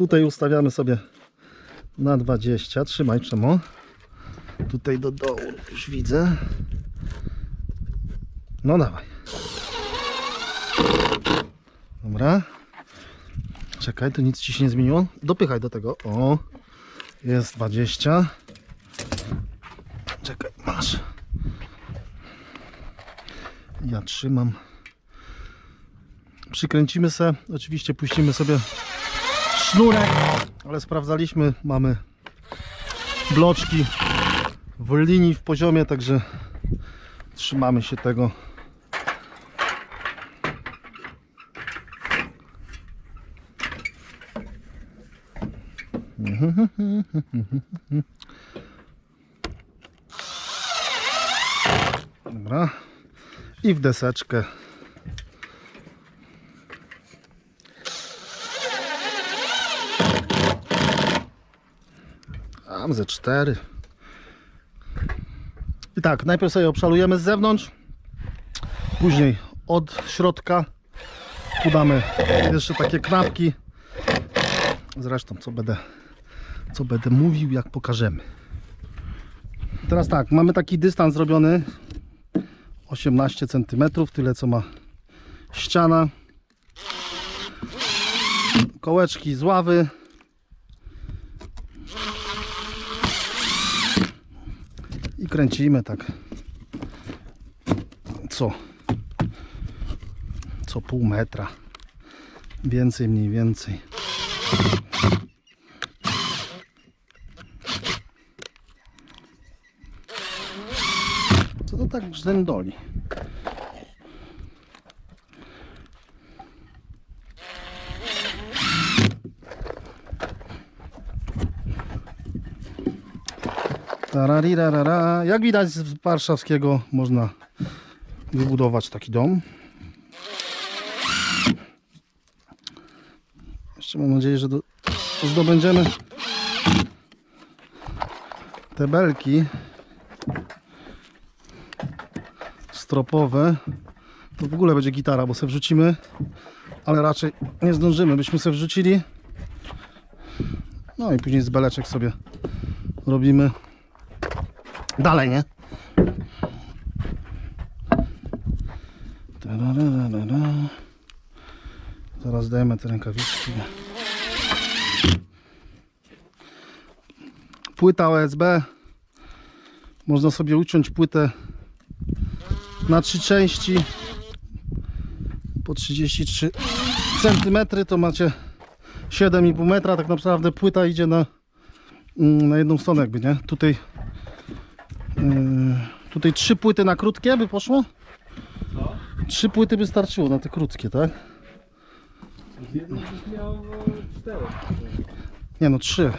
Tutaj ustawiamy sobie na 20. Trzymaj Przemo. Tutaj do dołu już widzę. No dawaj. Dobra. Czekaj, tu nic ci się nie zmieniło. Dopychaj do tego. O, jest 20. Czekaj, masz. Ja trzymam. Przykręcimy se. Oczywiście puścimy sobie sznurek, ale sprawdzaliśmy. Mamy bloczki w linii, w poziomie, także trzymamy się tego. Dobra. I w deseczkę. Tam ze cztery. I tak, najpierw sobie obszalujemy z zewnątrz. Później od środka. Tu damy jeszcze takie knapki. Zresztą co będę, co będę mówił, jak pokażemy. Teraz tak, mamy taki dystans zrobiony 18 cm, tyle co ma ściana. Kołeczki z ławy. Kręcimy tak. Co? Co pół metra. Więcej, mniej więcej. Co to tak grzędoli? Tararirarara. Jak widać z warszawskiego można wybudować taki dom. Jeszcze mam nadzieję, że do, zdobędziemy te belki stropowe. To w ogóle będzie gitara, bo sobie wrzucimy, ale raczej nie zdążymy. Byśmy sobie wrzucili. No i później z beleczek sobie robimy dalej, nie? Zaraz dajemy te rękawiczki. Płyta OSB. Można sobie uciąć płytę na trzy części po 33 cm to macie 7,5 metra tak naprawdę płyta idzie na, mm, na jedną stronę jakby nie tutaj tutaj trzy płyty na krótkie by poszło Co? trzy płyty by starczyło na te krótkie tak byś miał cztery. nie no trzy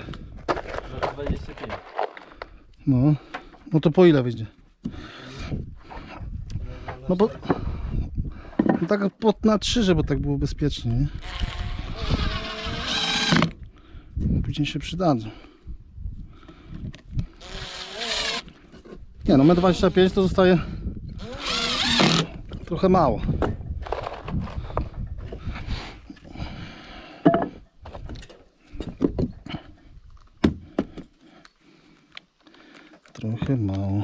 Na 25. no no to po ile wyjdzie no bo no tak pod na trzy żeby tak było bezpiecznie nie? później się przydadzą nie no 1,25 to zostaje trochę mało. Trochę mało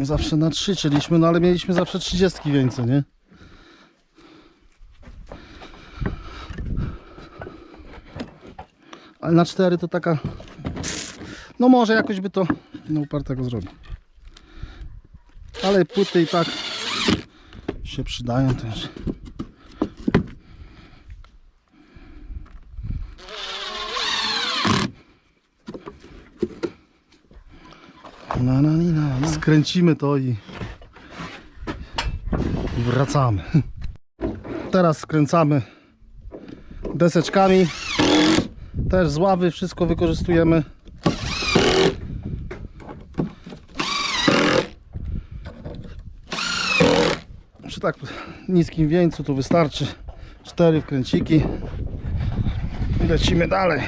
Zawsze na 3 chcieliśmy, no ale mieliśmy zawsze 30 więcej, nie? Ale na 4 to taka... No może jakoś by to na upartego zrobił. Ale płyty i tak się przydają też. Skręcimy to i i wracamy. Teraz skręcamy deseczkami. Też z ławy wszystko wykorzystujemy. Przy tak niskim wieńcu to wystarczy cztery wkręciki. Lecimy dalej.